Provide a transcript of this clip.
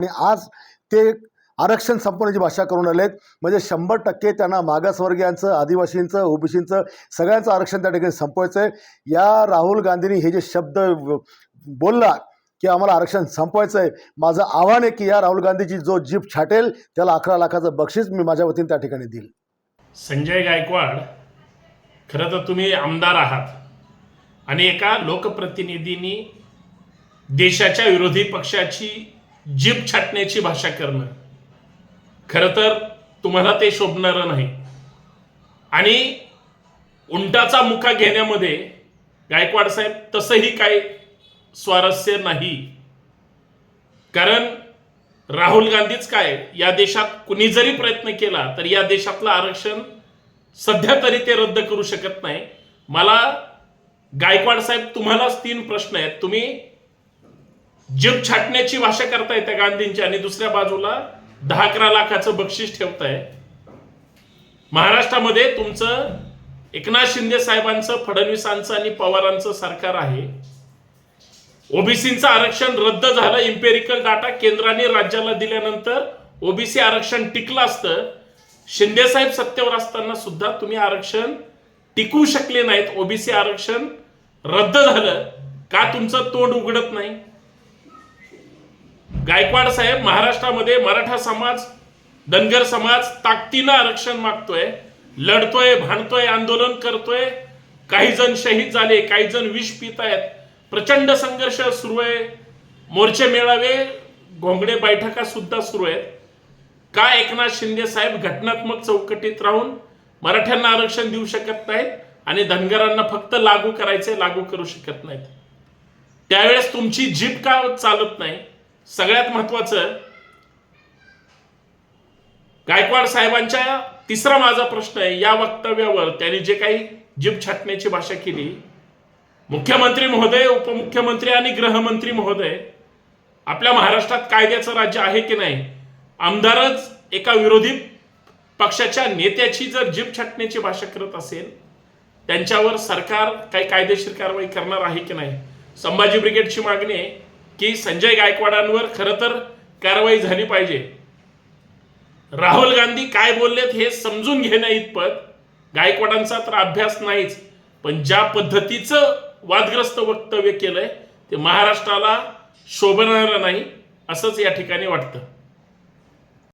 आणि आज ते आरक्षण संपवण्याची भाषा करून आलेत. म्हणजे शंभर टक्के त्यांना मागासवर्गीयांचं आदिवासींचं ओबीसींचं सगळ्यांचं आरक्षण त्या ठिकाणी संपवायचं आहे या राहुल गांधींनी हे जे शब्द बोलला की आम्हाला आरक्षण संपवायचं आहे माझं आव्हान आहे की या राहुल गांधीची जो जीप छाटेल त्याला अकरा लाखाचं बक्षीस मी माझ्या वतीने त्या ठिकाणी देईल. संजय गायकवाड खरं तर तुम्ही आमदार आहात. आणि एका लोकप्रतिनिधींनी देशाच्या विरोधी पक्षाची जीप छाटण्याची भाषा करणं. खरं तर तुम्हाला ते शोभणारं नाही. आणि उंटाचा मुखा घेण्यामध्ये गायकवाड साहेब तसंही काही स्वारस्य नाही. कारण राहुल गांधीच काय या देशात कुणी जरी प्रयत्न केला तर या देशातलं आरक्षण सध्या तरी ते रद्द करू शकत नाही. मला गायकवाड साहेब तुम्हालाच तीन प्रश्न आहेत. तुम्ही जग छाटण्याची भाषा करताय त्या गांधींची आणि दुसऱ्या बाजूला दहा अकरा लाखाचं बक्षीस ठेवताय. महाराष्ट्रामध्ये तुमचं एकनाथ शिंदे साहेबांचं फडणवीसांचं आणि पवारांचं सरकार आहे. ओबीसीचं आरक्षण रद्द झालं इम्पेरिकल डाटा केंद्राने राज्याला दिल्यानंतर ओबीसी आरक्षण टिकलं असतं. शिंदे साहेब सत्तेवर असताना सुद्धा तुम्ही आरक्षण टिकवू शकले नाहीत. ओबीसी आरक्षण रद्द झालं. का तुमचं तोंड उघडत नाही? गायकवाड साहेब महाराष्ट्रामध्ये मराठा समाज धनगर समाज ताकदीनं आरक्षण मागतोय लढतोय भांडतोय आंदोलन करतोय. काही जण शहीद झाले काही जण विष पित आहेत प्रचंड संघर्ष सुरू आहे. मोर्चे मेळावे घोंगडे बैठका सुद्धा सुरू आहेत. का एकनाथ शिंदे साहेब घटनात्मक चौकटीत राहून मराठ्यांना आरक्षण देऊ शकत नाहीत आणि धनगरांना फक्त लागू करायचे लागू करू शकत नाहीत? त्यावेळेस तुमची जीप का चालत नाही? सगळ्यात महत्वाचं गायकवाड साहेबांच्या तिसरा माझा प्रश्न आहे या वक्तव्यावर त्यांनी जे काही जीप छाटण्याची भाषा केली मुख्यमंत्री महोदय उपमुख्यमंत्री आणि गृहमंत्री महोदय आपल्या महाराष्ट्रात कायद्याचं राज्य आहे की नाही? आमदारच एका विरोधी पक्षाच्या नेत्याची जर जीप छाटण्याची भाषा करत असेल त्यांच्यावर सरकार काही कायदेशीर कारवाई करणार आहे की नाही? संभाजी ब्रिगेडची मागणी आहे की संजय गायकवाडांवर खरं तर कारवाई झाली पाहिजे. राहुल गांधी काय बोललेत हे समजून घेण्या इतपत गायकवाडांचा तर अभ्यास नाहीच पण ज्या पद्धतीचं वादग्रस्त वक्तव्य केलंय ते महाराष्ट्राला शोभणारं नाही असंच या ठिकाणी वाटतं.